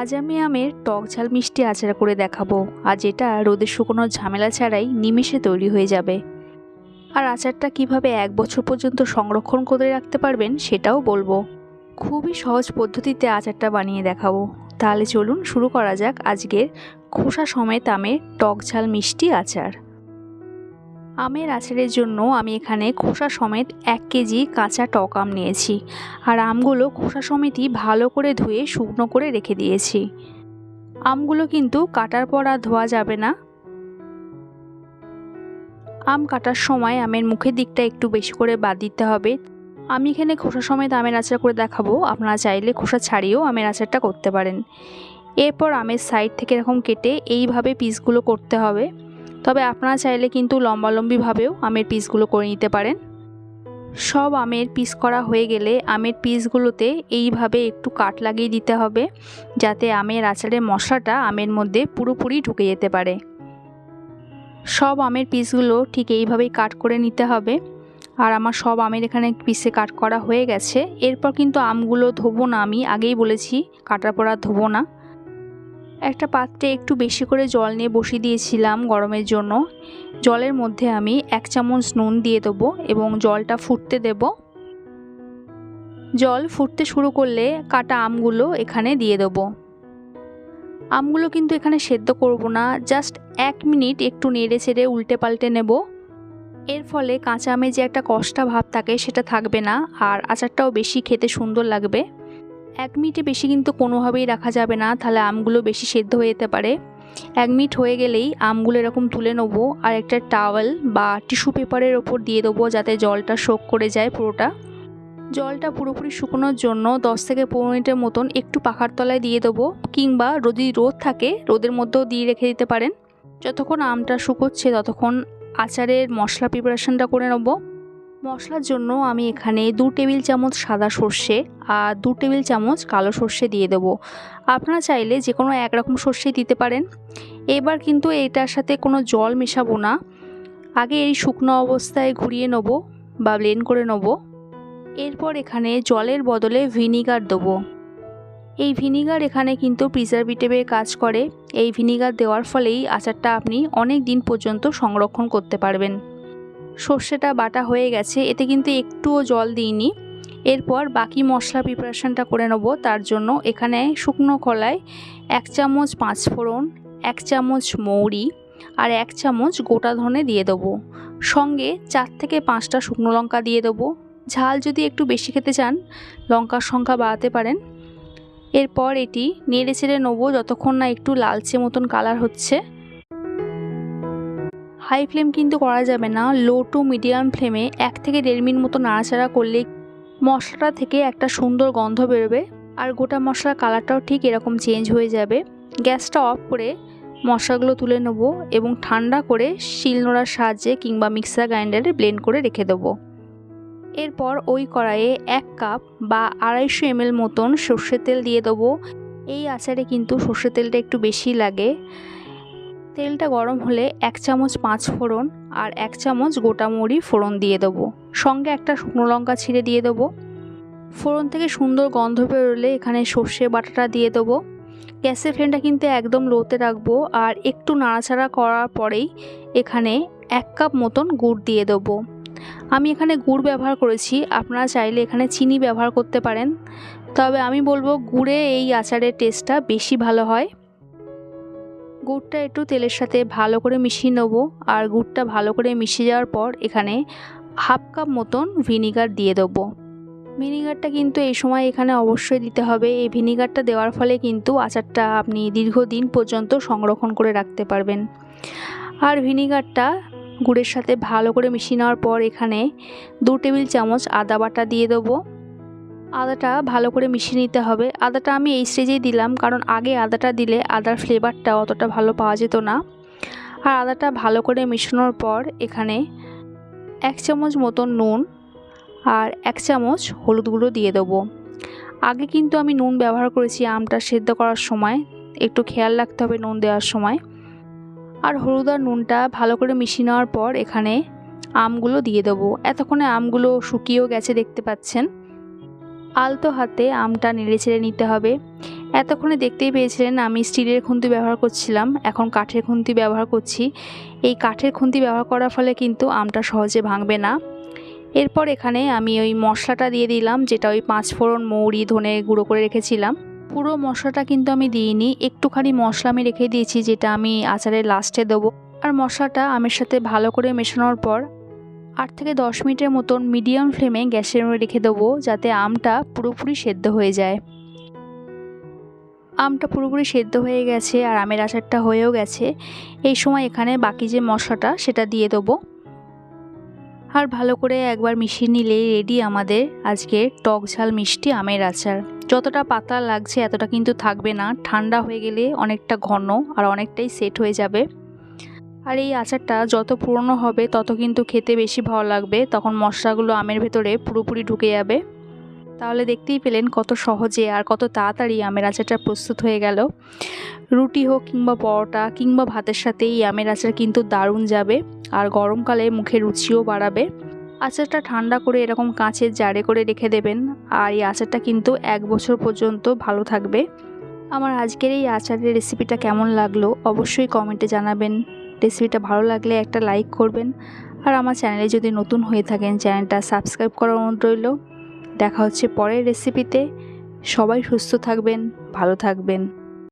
আজ আমি আমের টক ঝাল মিষ্টি আচার করে দেখাবো, আর যেটা রোদে শুকনো ঝামেলা ছাড়াই নিমেষে তৈরি হয়ে যাবে। আর আচারটা কীভাবে এক বছর পর্যন্ত সংরক্ষণ করে রাখতে পারবেন সেটাও বলব। খুবই সহজ পদ্ধতিতে আচারটা বানিয়ে দেখাবো। তাহলে চলুন শুরু করা যাক আজকের খোসা সমেত আমের টক ঝাল মিষ্টি আচার। আমের আচারের জন্য আমি এখানে খোসা সমেত এক কেজি কাঁচা টক আম নিয়েছি। আর আমগুলো খোসা সমেতই ভালো করে ধুয়ে শুকনো করে রেখে দিয়েছি। আমগুলো কিন্তু কাটার পর আর ধোয়া যাবে না। আম কাটার সময় আমের মুখের দিকটা একটু বেশি করে বাদ দিতে হবে। আমি এখানে খোসা সমেত আমের আচার করে দেখাবো। আপনারা চাইলে খোসা ছাড়িয়েও আমের আচারটা করতে পারেন। এরপর আমের সাইড থেকে এরকম কেটে এইভাবে পিসগুলো করতে হবে। তবে আপনারা চাইলে কিন্তু লম্বালম্বিভাবেও আমের পিসগুলো করে নিতে পারেন। সব আমের পিস করা হয়ে গেলে আমের পিসগুলোতে এইভাবে একটু কাট লাগিয়ে দিতে হবে, যাতে আমের আচারের মশলাটা আমের মধ্যে পুরোপুরি ঢুকে যেতে পারে। সব আমের পিসগুলো ঠিক এইভাবেই কাট করে নিতে হবে। আর আমার সব আমের এখানে পিসে কাট করা হয়ে গেছে। এরপর কিন্তু আমগুলো ধোবো না আমি, আগেই বলেছি, কাটার পর আর ধোবো না। একটা পাত্রে একটু বেশি করে জল নিয়ে বসিয়ে দিয়েছিলাম গরমের জন্য। জলের মধ্যে আমি এক চামচ নুন দিয়ে দেবো এবং জলটা ফুটতে দেব। জল ফুটতে শুরু করলে কাটা আমগুলো এখানে দিয়ে দেবো। আমগুলো কিন্তু এখানে সেদ্ধ করব না, জাস্ট এক মিনিট একটু নেড়ে চেড়ে উল্টে পাল্টে নেব। এর ফলে কাঁচা আমে যে একটা কষ্টা ভাব থাকে সেটা থাকবে না, আর আচারটাও বেশি খেতে সুন্দর লাগবে। এক মিনিটে বেশি কিন্তু কোনোভাবেই রাখা যাবে না, তাহলে আমগুলো বেশি সেদ্ধ হয়ে যেতে পারে। এক মিনিট হয়ে গেলেই আমগুলো এরকম তুলে নেব আর একটা টাওয়েল বা টিস্যু পেপারের ওপর দিয়ে দেবো যাতে জলটা শোক করে যায় পুরোটা। জলটা পুরোপুরি শুকোনোর জন্য দশ থেকে পনেরো মিনিটের মতন একটু পাখার তলায় দিয়ে দেবো কিংবা যদি রোদ থাকে রোদের মধ্যেও দিয়ে রেখে দিতে পারেন। যতক্ষণ আমটা শুকোচ্ছে ততক্ষণ আচারের মশলা প্রিপারেশনটা করে নেব। মশলার জন্য আমি এখানে দু টেবিল চামচ সাদা সর্ষে আর দু টেবিল চামচ কালো সর্ষে দিয়ে দেবো। আপনারা চাইলে যে কোনো একরকম সর্ষে দিতে পারেন। এবার কিন্তু এটার সাথে কোনো জল মেশাবো না। আগে এই শুকনো অবস্থায় ঘুরিয়ে নেব বা ব্লেন্ড করে নেব। এরপর এখানে জলের বদলে ভিনিগার দেবো। এই ভিনিগার এখানে কিন্তু প্রিজারভেটিভের কাজ করে। এই ভিনিগার দেওয়ার ফলেই আচারটা আপনি অনেক দিন পর্যন্ত সংরক্ষণ করতে পারবেন। সর্ষেটা বাটা হয়ে গেছে, এতে কিন্তু একটুও জল দিইনি। এরপর বাকি মশলা প্রিপারেশনটা করে নেব। তার জন্য এখানে শুকনো কলায় এক চামচ পাঁচ ফোড়ন, এক চামচ মৌরি আর এক চামচ গোটা ধনে দিয়ে দেবো। সঙ্গে চার থেকে পাঁচটা শুকনো লঙ্কা দিয়ে দেবো। ঝাল যদি একটু বেশি খেতে চান, লঙ্কার সংখ্যা বাড়াতে পারেন। এরপর এটি নেড়ে ছেড়ে নেব, যতক্ষণ না একটু লালচে মতন কালার হচ্ছে। হাই ফ্লেম কিন্তু করা যাবে না। লো টু মিডিয়াম ফ্লেমে এক থেকে দেড় মিনিট মতো নাড়াচাড়া করলে মশলাটা থেকে একটা সুন্দর গন্ধ বেরোবে আর গোটা মশলার কালারটাও ঠিক এরকম চেঞ্জ হয়ে যাবে। গ্যাসটা অফ করে মশলাগুলো তুলে নেব এবং ঠান্ডা করে শিলনোড়ার সাহায্যে কিংবা মিক্সার গ্রাইন্ডারে ব্লেন্ড করে রেখে দেবো। এরপর ওই কড়াইয়ে এক কাপ বা আড়াইশো এমএল মতন সর্ষের তেল দিয়ে দেবো। এই আচারে কিন্তু সর্ষের তেলটা একটু বেশি লাগে। তেলটা গরম হলে এক চামচ পাঁচ ফোড়ন আর এক চামচ গোটা মরি ফোড়ন দিয়ে দেবো। সঙ্গে একটা শুকনো লঙ্কা ছিঁড়ে দিয়ে দেবো। ফোড়ন থেকে সুন্দর গন্ধ বেরোলে এখানে সর্ষে বাটাটা দিয়ে দেবো। গ্যাসের ফ্লেমটা কিন্তু একদম লোতে রাখব আর একটু নাড়াচাড়া করার পরেই এখানে এক কাপ মতন গুড় দিয়ে দেবো। আমি এখানে গুড় ব্যবহার করেছি, আপনারা চাইলে এখানে চিনি ব্যবহার করতে পারেন। তবে আমি বলব, গুড়ে এই আচারের টেস্টটা বেশি ভালো হয়। গুড়টা একটু তেলের সাথে ভালো করে মিশিয়ে নেব। আর গুড়টা ভালো করে মিশিয়ে যাওয়ার পর এখানে হাফ কাপ মতন ভিনিগার দিয়ে দেবো। ভিনিগারটা কিন্তু এই সময় এখানে অবশ্যই দিতে হবে। এই ভিনিগারটা দেওয়ার ফলে কিন্তু আচারটা আপনি দীর্ঘদিন পর্যন্ত সংরক্ষণ করে রাখতে পারবেন। আর ভিনিগারটা গুড়ের সাথে ভালো করে মিশিয়ে নেওয়ার পর এখানে দু টেবিল চামচ আদা বাটা দিয়ে দেবো। আদাটা ভালো করে মিশিয়ে নিতে হবে। আদাটা আমি এই স্টেজেই দিলাম কারণ আগে আদাটা দিলে আদার ফ্লেভারটা অতটা ভালো পাওয়া যেত না। আর আদাটা ভালো করে মিশানোর পর এখানে এক চামচ মতন নুন আর এক চামচ হলুদ গুঁড়ো দিয়ে দেবো। আগে কিন্তু আমি নুন ব্যবহার করেছি আমটা সেদ্ধ করার সময়। একটু খেয়াল রাখতে হবে নুন দেওয়ার সময়। আর হলুদ আর নুনটা ভালো করে মিশিয়ে নেওয়ার পর এখানে আমগুলো দিয়ে দেবো। এতক্ষণে আমগুলো শুকিয়েও গেছে দেখতে পাচ্ছেন। আলতো হাতে আমটা নেড়ে ছেড়ে নিতে হবে। এতক্ষণে দেখতেই পেয়েছিলেন আমি স্টিলের খুন্তি ব্যবহার করছিলাম। এখন কাঠের খুন্তি ব্যবহার করছি। এই কাঠের খুন্তি ব্যবহার করার ফলে কিন্তু আমটা সহজে ভাঙবে না। এরপর এখানে আমি ওই মশলাটা দিয়ে দিলাম, যেটা ওই পাঁচ ফোড়ন মৌরি, ধনে গুঁড়ো করে রেখেছিলাম। পুরো মশলাটা কিন্তু আমি দিইনি। একটুখানি মশলা আমি রেখে দিয়েছি, যেটা আমি আচারের লাস্টে দেবো। আর মশলাটা আমের সাথে ভালো করে মেশানোর পর আট থেকে দশ মিনিটের মতন মিডিয়াম ফ্লেমে গ্যাসের মধ্যে রেখে দেবো যাতে আমটা পুরোপুরি সেদ্ধ হয়ে যায়। আমটা পুরোপুরি সেদ্ধ হয়ে গেছে আর আমের আচারটা হয়েও গেছে। এই সময় এখানে বাকি যে মশলাটা, সেটা দিয়ে দেবো। আর ভালো করে একবার মিশিয়ে নিলেই রেডি আমাদের আজকে টক ঝাল মিষ্টি আমের আচার। যতটা পাতলা লাগছে এতটা কিন্তু থাকবে না। ঠান্ডা হয়ে গেলে অনেকটা ঘন আর অনেকটাই সেট হয়ে যাবে। আর এই আচারটা যত পুরনো হবে, তত কিন্তু খেতে বেশি ভালো লাগবে। তখন মশলাগুলো আমের ভেতরে পুরোপুরি ঢুকে যাবে। তাহলে দেখতেই পেলেন কত সহজে আর কত তাড়াতাড়ি আমের আচারটা প্রস্তুত হয়ে গেল। রুটি হোক কিংবা পরোটা কিংবা ভাতের সাথে এই আমের আচার কিন্তু দারুণ যাবে আর গরমকালে মুখে রুচিও বাড়াবে। আচারটা ঠান্ডা করে এরকম কাঁচের জারে করে রেখে দেবেন আর এই আচারটা কিন্তু এক বছর পর্যন্ত ভালো থাকবে। আমার আজকের এই আচারের রেসিপিটা কেমন লাগল অবশ্যই কমেন্টে জানাবেন। রেসিপিটা ভালো লাগলে একটা লাইক করবেন। আর আমার চ্যানেলে যদি নতুন হয়ে থাকেন, চ্যানেলটা সাবস্ক্রাইব করার অনুরোধ রইল। দেখা হচ্ছে পরের রেসিপিতে। সবাই সুস্থ থাকবেন, ভালো থাকবেন।